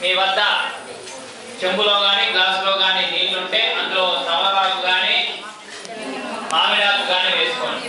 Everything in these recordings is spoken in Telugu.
మీ వద్ద చెంబులో కానీ గ్లాసులో కానీ నీళ్ళుంటే అందులో తమరాకు కానీ మామిడాకు కానీ వేసుకోండి.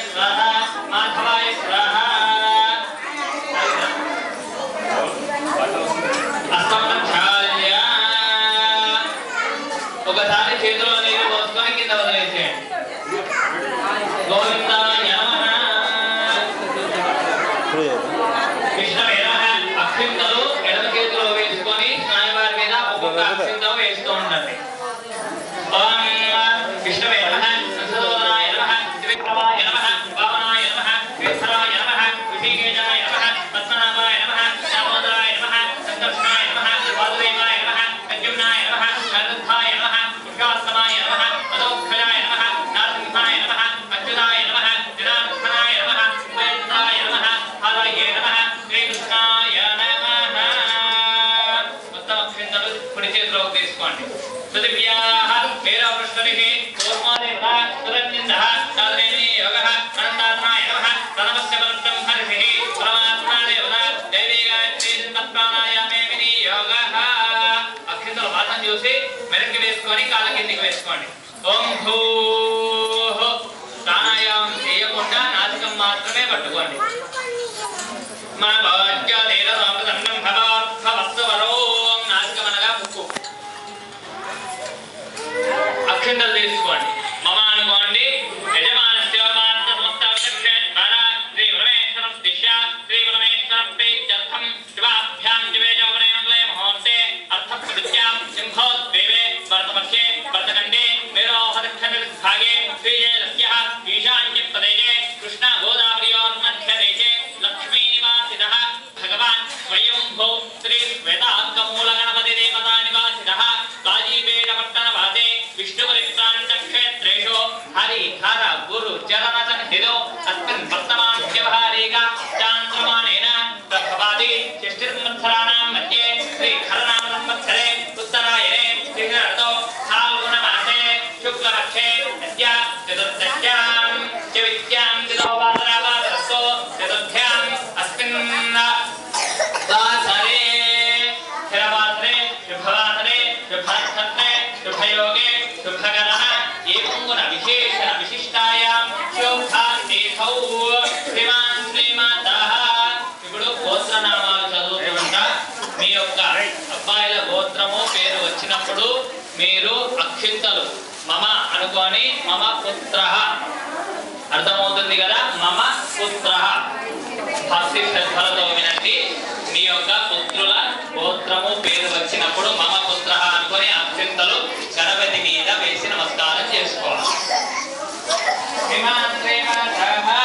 చూసి వెనక్కి వేసుకొని కాళ్ళ కిందికి వేసుకోండి. ఓం భూ ప్రాణాయామం చేయకుండా నాటకం మాత్రమే పట్టుకోండి మన భగవద్గీత भागे द्विजे लस्यः ईशान्यप्रदेशे कृष्णगोदावरयोर्मध्यदेशे लक्ष्मीनिवासितः भगवान् स्वयंभो श्रीवेदाङ्गमूलगणपतिदेवतानिवासितः काजीवेणवर्तनवासे विष्णुपरित्रान्तक्षेत्रेषु हरिहर गुरुचरणसंहितो अस्मिन् वर्तमान అప్పుడు మీరు అక్షింతలు. మమ అనుకోని మమ పుత్ర. అర్థమవుతుంది కదా? మమ పుత్ర. హస్తి శ్రద్ధలతో వినండి. మీ యొక్క పుత్రుల గోత్రము పేరు వచ్చినప్పుడు మమ పుత్ర అనుకుని అక్షింతలు గణపతి మీద వేసి నమస్కారం చేసుకోవాలి. విమాత్రేమ ధర్మ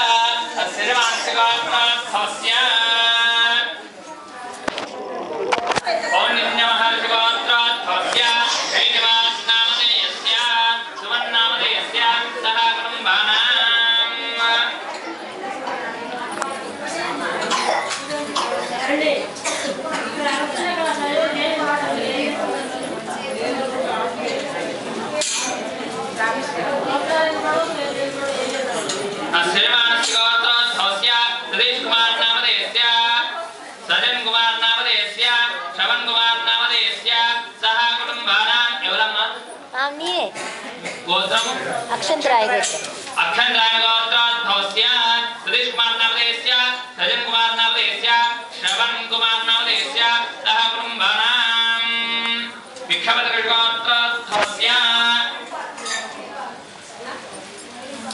अक्षंतराय अक्षंतराय गोत्राध्वस्य सतीश कुमार नामदेस्य रजन कुमार नामदेस्य श्रवण कुमार नामदेस्य सह कुटुंबानां विक्षपत गोत्राध्वस्य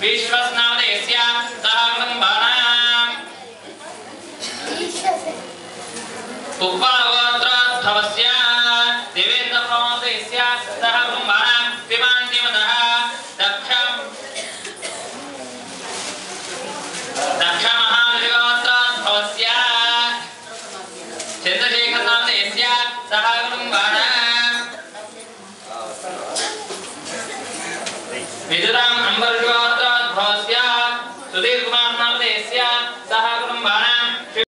विश्वस्नादयस्य सहबन्धानाम् उपा